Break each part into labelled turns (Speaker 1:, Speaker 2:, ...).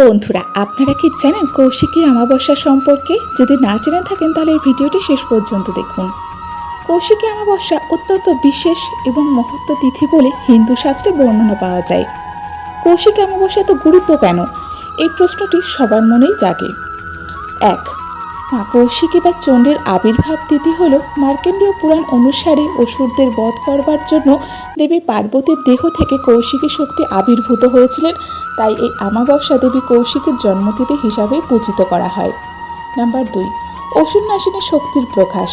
Speaker 1: বন্ধুরা, আপনারা কি জানেন কৌশিকী অমাবস্যা সম্পর্কে? যদি না জেনে থাকেন, তাহলে এই ভিডিওটি শেষ পর্যন্ত দেখুন। কৌশিকী অমাবস্যা অত্যন্ত বিশেষ এবং মহত্ব তিথি বলে হিন্দু শাস্ত্রে বর্ণনা পাওয়া যায়। কৌশিকী অমাবস্যা এত গুরুত্ব কেন? এই প্রশ্নটি সবার মনেই জাগে। এক মা কৌশিকী বা চণ্ডের আবির্ভাব তিথি হল মার্কেন্ডীয় পুরাণ অনুসারে অসুরদের বধ করবার জন্য দেবী পার্বতীর দেহ থেকে কৌশিকী শক্তি আবির্ভূত হয়েছিলেন। তাই এই আমাবস্যা দেবী কৌশিকের জন্মতিথি হিসাবে পূজিত করা হয়। নাম্বার দুই অসুর নাশিনী শক্তির প্রকাশ।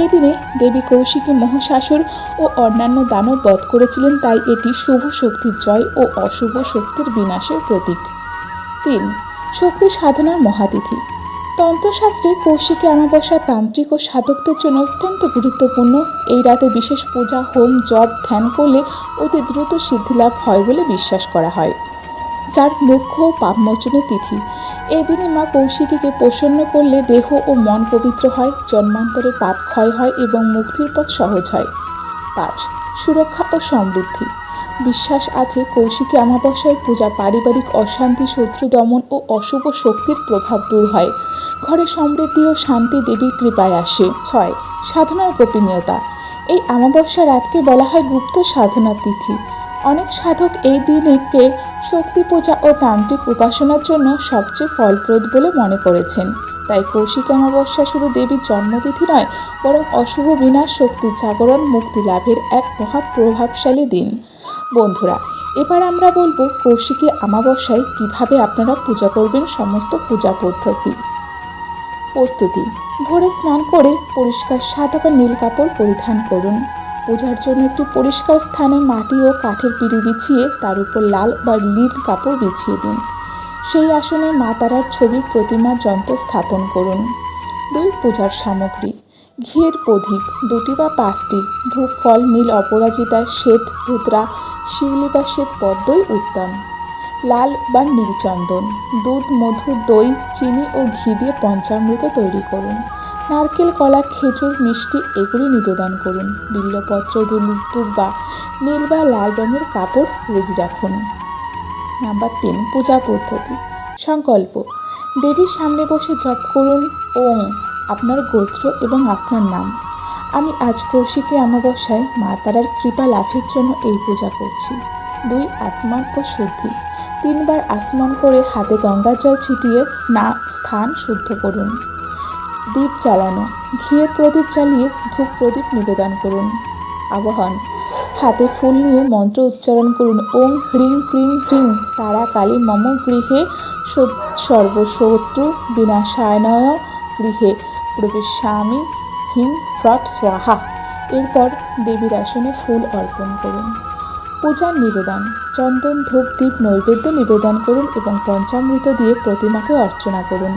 Speaker 1: এই দিনে দেবী কৌশিকী মহাশাসুর ও অন্যান্য দানব বধ করেছিলেন, তাই এটি শুভ শক্তির জয় ও অশুভ শক্তির বিনাশের প্রতীক। তিন, শক্তি সাধনার মহাতিথি। তন্ত্রশাস্ত্রে কৌশিকী অমাবস্যা তান্ত্রিক ও সাধকদের জন্য অত্যন্ত গুরুত্বপূর্ণ। এই রাতে বিশেষ পূজা, হোম, জপ, ধ্যান করলে অতি দ্রুত সিদ্ধিলাভ হয় বলে বিশ্বাস করা হয়। যার মুখ্য পাপমোচনের তিথি। এই দিনে মা কৌশিকীকে প্রসন্ন করলে দেহ ও মন পবিত্র হয়, জন্মান্তরে পাপ ক্ষয় হয় এবং মুক্তির পথ সহজ হয়। পাঁচ, সুরক্ষা ও সমৃদ্ধি। বিশ্বাস আছে কৌশিকী অমাবস্যায় পূজা পারিবারিক অশান্তি, শত্রু দমন ও অশুভ শক্তির প্রভাব দূর হয়। ঘরে সমৃদ্ধি ও শান্তি দেবীর কৃপায় আসে। ছয়, সাধনার গোপনীয়তা। এই অমাবস্যা রাতকে বলা হয় গুপ্ত সাধনার তিথি। অনেক সাধক এই দিনকে শক্তি পূজা ও তান্ত্রিক উপাসনার জন্য সবচেয়ে ফলপ্রদ বলে মনে করেছেন। তাই কৌশিক অমাবস্যা শুধু দেবীর জন্মতিথি নয়, বরং অশুভ বিনাশ শক্তির জাগরণ মুক্তি লাভের এক মহা প্রভাবশালী দিন। বন্ধুরা, এবার আমরা বলব কৌশিকী অমাবস্যায় কীভাবে আপনারা পূজা করবেন সমস্ত পূজা পদ্ধতি। প্রস্তুতি। ভোরে স্নান করে পরিষ্কার সাদা বা নীল কাপড় পরিধান করুন। পূজার জন্য একটি পরিষ্কার স্থানে মাটি ও কাঠের পিঁড়ি বিছিয়ে তার উপর লাল বা নীল কাপড় বিছিয়ে দিন। সেই আসনে মা তারার ছবি প্রতিমা যন্ত্র স্থাপন করুন। দুই পূজার সামগ্রী। ঘিয়ের প্রদীপ, দুটি বা পাঁচটি। ধূপ ফল নীল অপরাজিতা, শ্বেত, ধুতরা, শিউলি বা শ্বেত পদ্মই উত্তম। লাল বা নীল চন্দন। দুধ, মধু, দই, চিনি ও ঘি দিয়ে পঞ্চামৃত তৈরি করুন। নারকেল, কলা, খেজুর, মিষ্টি এগুলি নিবেদন করুন। বিল্লপত্র দুলুত্তুর বা নীল বা লাল রঙের কাপড় রেডি রাখুন। নাম্বার তিন, পূজা পদ্ধতি। সংকল্প। দেবীর সামনে বসে জপ করুন, ওং, আপনার গোত্র এবং আপনার নাম। আমি আজ কৌশিকী অমাবস্যায় মা তারার কৃপা লাভের জন্য এই পূজা করছি। দুই, আসমান ও শুদ্ধি তিনবার আসমান করে হাতে গঙ্গা জল ছিটিয়ে স্নান স্থান শুদ্ধ করুন। দীপ জ্বালানো, ঘিয়ের প্রদীপ জ্বালিয়ে ধূপ প্রদীপ নিবেদন করুন। আবহন, হাতে ফুল নিয়ে মন্ত্র উচ্চারণ করুন। ওং হ্রিং ক্রিং হ্রিং, তারা কালী মম গৃহে সর্বশত্রু বিনাশায়নয় গৃহে প্রবেশামি হিং ফ্রট স্বাহা। এরপর দেবীর আসনে ফুল অর্পণ করুন। পূজার নিবেদন। চন্দন, ধূপ, দীপ, নৈবেদ্য নিবেদন করুন এবং পঞ্চামৃত দিয়ে প্রতিমাকে অর্চনা করুন।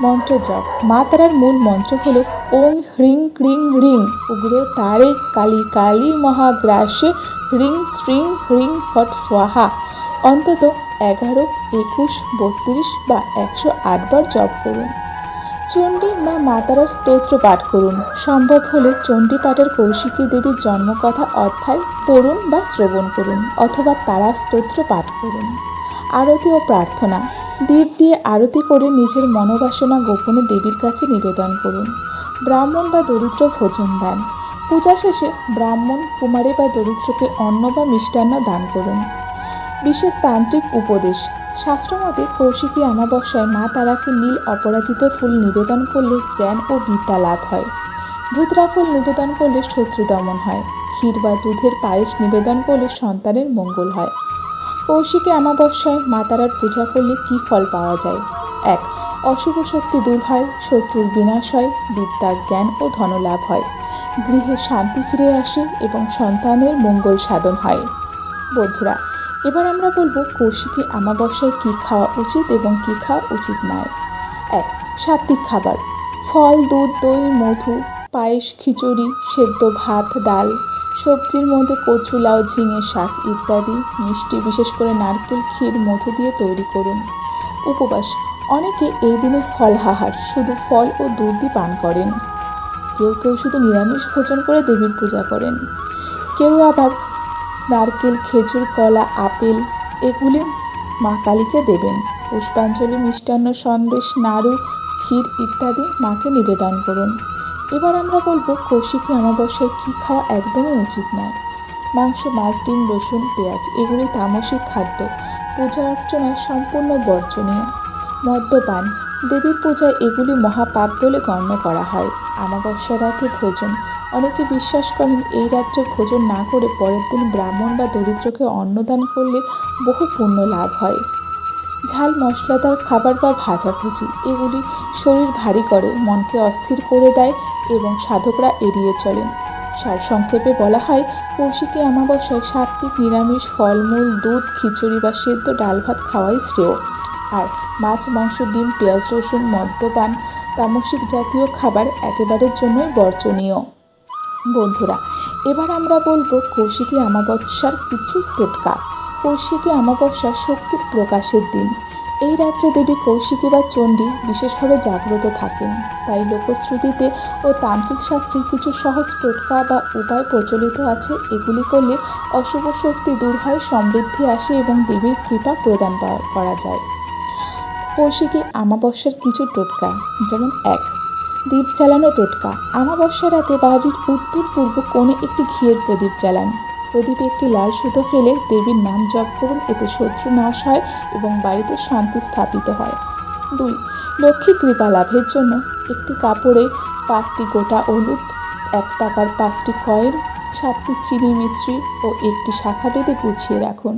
Speaker 1: মন্ত্র জপ। মা তারার মূল মন্ত্র হল, ওং হ্রিং ক্রিং হ্রিং, উগ্র তারে কালী কালী মহাগ্রাসে, হ্রিং শ্রিং হ্রিং ফট স্বাহা। অন্তত এগারো, একুশ, বত্রিশ বা একশো আটবার জপ করুন। চণ্ডী মা মাতারার স্তোত্র পাঠ করুন। সম্ভব হলে চণ্ডী পাঠের কৌশিকী দেবীর জন্মকথা অধ্যায় পড়ুন বা শ্রবণ করুন, অথবা তারা স্তোত্র পাঠ করুন। আরতি ও প্রার্থনা। দীপ দিয়ে আরতি করে নিজের মনোবাসনা গোপনে দেবীর কাছে নিবেদন করুন। ব্রাহ্মণ বা দরিদ্র ভোজন দান। পূজা শেষে ব্রাহ্মণ, কুমারী বা দরিদ্রকে অন্ন বা মিষ্টান্ন দান করুন। বিশেষ তান্ত্রিক উপদেশ। শাস্ত্রমতে কৌশিকী অমাবস্যায় মা তারাকে নীল অপরাজিত ফুল নিবেদন করলে জ্ঞান ও বিদ্যা লাভ হয়। ধুতরা ফুল নিবেদন করলে শত্রু দমন হয়। ক্ষীর বা দুধের পায়েস নিবেদন করলে সন্তানের মঙ্গল হয়। কৌশিকী অমাবস্যায় মা তারার পূজা করলে কী ফল পাওয়া যায়? এক, অশুভ শক্তি দূর হয়, শত্রুর বিনাশ হয়, বিদ্যা, জ্ঞান ও ধনলাভ হয়। গৃহে শান্তি ফিরে আসে এবং সন্তানের মঙ্গল সাধন হয়। বন্ধুরা এবার আমরা বলব কৌশিকী অমাবস্যায় কী খাওয়া উচিত এবং কী খাওয়া উচিত নয়। এক, সাত্বিক খাবার। ফল, দুধ, দই, মধু, পায়েস, খিচুড়ি, সেদ্ধ ভাত, ডাল, সবজির মধ্যে কচু, লাউ, ঝিঙে, শাক ইত্যাদি মিষ্টি, বিশেষ করে নারকেল, ক্ষীর, মধু দিয়ে তৈরি করুন। উপবাস। অনেকে এই দিনে ফলহাহার শুধু ফল ও দুধ দিয়ে পান করেন। কেউ কেউ শুধু নিরামিষ ভোজন করে দেবীর পূজা করেন। কেউ আবার নারকেল, খেজুর, কলা, আপেল এগুলি মা কালীকে দেবেন। পুষ্পাঞ্জলি, মিষ্টান্ন, সন্দেশ, নাড়ু, ক্ষীর ইত্যাদি মাকে নিবেদন করুন। এবার আমরা বলব কৌশিকী অমাবস্যায় কী খাওয়া একদমই উচিত নয়। মাংস, মাছ, ডিম, রসুন, পেঁয়াজ এগুলি তামসিক খাদ্য। পূজা অর্চনায় সম্পূর্ণ বর্জনীয়। মদ্যপান। দেবীর পূজায় এগুলি মহাপাপ বলে গণ্য করা হয়। অমাবস্যা রাতে ভোজন। অনেকে বিশ্বাস করেন এই রাত্রে ভোজন না করে পরের দিন ব্রাহ্মণ বা দরিদ্রকে অন্নদান করলে বহু পুণ্য লাভ হয়। ঝাল মশলাদার খাবার বা ভাজাভুজি, এগুলি শরীর ভারী করে, মনকে অস্থির করে দেয় এবং সাধকরা এড়িয়ে চলেন। সারসংক্ষেপে বলা হয় কৌশিকী অমাবস্যায় সাত্ত্বিক নিরামিষ, ফলমূল, দুধ, খিচুড়ি বা সেদ্ধ ডাল ভাত খাওয়াই শ্রেয়। আর মাছ, মাংস, ডিম, পেঁয়াজ, রসুন, মদ্যপান, তামসিক জাতীয় খাবার একেবারের জন্যই বর্জনীয়। বন্ধুরা, এবার আমরা বলব কৌশিকী অমাবস্যার কিছু টোটকা। কৌশিকী অমাবস্যা শক্তির প্রকাশের দিন। এই রাত্রে দেবী কৌশিকী বা চণ্ডী বিশেষভাবে জাগ্রত থাকেন। তাই লোকশ্রুতিতে ও তান্ত্রিক শাস্ত্রে কিছু সহজ টোটকা বা উপায় প্রচলিত আছে। এগুলি করলে অশুভ শক্তি দূর হয়, সমৃদ্ধি আসে এবং দেবীর কৃপা প্রদান করা যায়। কৌশিকী অমাবস্যার কিছু টোটকা, যেমন এক দ্বীপ জ্বালানো টোটকা। আমাবস্যা রাতে বাড়ির উত্তর পূর্ব কোণে একটি ঘিয়ের প্রদীপ জ্বালান। প্রদীপে একটি লাল সুতো ফেলে দেবীর নাম জপ করুন, এতে শত্রু নাশ হয় এবং বাড়িতে শান্তি স্থাপিত হয়। দুই, লক্ষ্মী কৃপা লাভের জন্য একটি কাপড়ে পাঁচটি গোটা হলুদ, এক টাকার পাঁচটি কয়েন সাতটি চিনি মিশ্রি ও একটি শাখা বেঁধে গুছিয়ে রাখুন।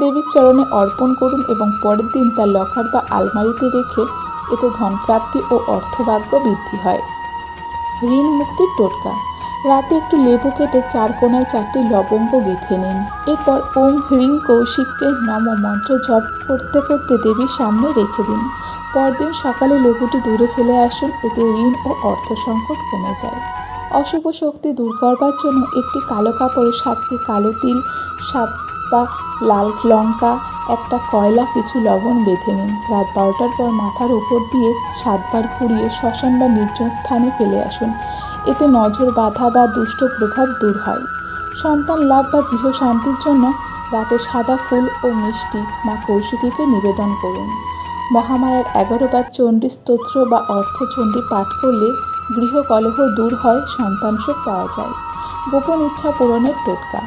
Speaker 1: দেবীর চরণে অর্পণ করুন এবং পরের দিন তা লকার বা আলমারিতে রেখে এতে ধনপ্রাপ্তি ও অর্থভাগ্য বৃদ্ধি হয়। ঋণ মুক্তির টোটকা। রাতে একটু লেবু কেটে চার কোনায় চারটি লবঙ্গ গেঁথে নিন। এরপর ওম হ্রিং কৌশিককে নম মন্ত্র জপ করতে করতে দেবীর সামনে রেখে দিন। পরদিন সকালে লেবুটি দূরে ফেলে আসুন, এতে ঋণ ও অর্থ সংকট কমে যায়। অশুভ শক্তি দূর করবার জন্য একটি কালো কাপড়ে সাতটি কালো তিল সাত বা লাল লঙ্কা, একটা কয়লা, কিছু লবণ বেঁধে নিন। রাত বারোটার পর মাথার উপর দিয়ে সাতবার ঘুরিয়ে শ্মশান বা নির্জন স্থানে ফেলে আসুন। এতে নজর, বাধা বা দুষ্ট প্রভাব দূর হয়। সন্তান লাভ বা গৃহ শান্তির জন্য রাতে সাদা ফুল ও মিষ্টি মা কৌশিকীকে নিবেদন করুন। মহামায়ার এগারো বার চণ্ডী স্তোত্র বা অর্থচণ্ডী পাঠ করলে গৃহকলহ দূর হয়, সন্তান সুখ পাওয়া যায়। গোপন ইচ্ছা পূরণের টোটকা।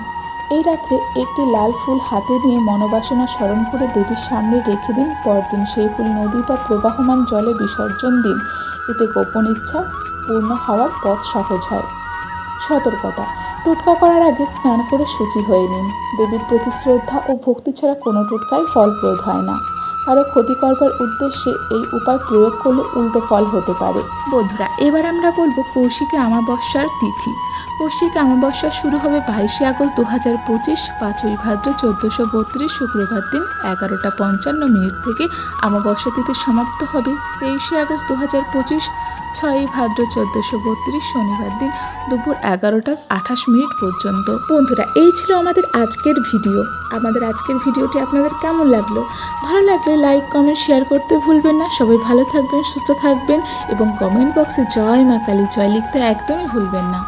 Speaker 1: এই রাত্রে একটি লাল ফুল হাতে নিয়ে মনোবাসনা স্মরণ করে দেবীর সামনে রেখে দিন। পরদিন সেই ফুল নদী বা প্রবাহমান জলে বিসর্জন দিন। এতে গোপন ইচ্ছা পূর্ণ হওয়ার পথ সহজ হয়। সতর্কতা। টোটকা করার আগে স্নান করে শুচি হয়ে নিন। দেবীর প্রতি শ্রদ্ধা ও ভক্তি ছাড়া কোনো টোটকাই ফলপ্রদ হয় না। কারও ক্ষতি করবার উদ্দেশ্যে এই উপায় প্রয়োগ করলে উল্টো ফল হতে পারে। বন্ধুরা, এবার আমরা বলব কৌশিকী আমাবস্যার তিথি। কৌশিক আমাবস্যা শুরু হবে বাইশে আগস্ট দু হাজার পঁচিশ, পাঁচই ভাদ্র চোদ্দোশো বত্রিশ, শুক্রবার দিন এগারোটা পঞ্চান্ন মিনিট থেকে। আমাবস্যা তিথি সমাপ্ত হবে তেইশে আগস্ট দু হাজার পঁচিশ ছয়ই ভাদ্র চোদ্দোশো বত্রিশ শনিবার দিন দুপুর এগারোটা আঠাশ মিনিট পর্যন্ত। বন্ধুরা, এই ছিল আমাদের আজকের ভিডিও। আমাদের আজকের ভিডিওটি আপনাদের কেমন লাগল? ভালো লাগলে লাইক, কমেন্ট, শেয়ার করতে ভুলবেন না। সবাই ভালো থাকবেন, সুস্থ থাকবেন এবং কমেন্ট বক্সে জয় মা কালী জয় লিখতে একদমই ভুলবেন না।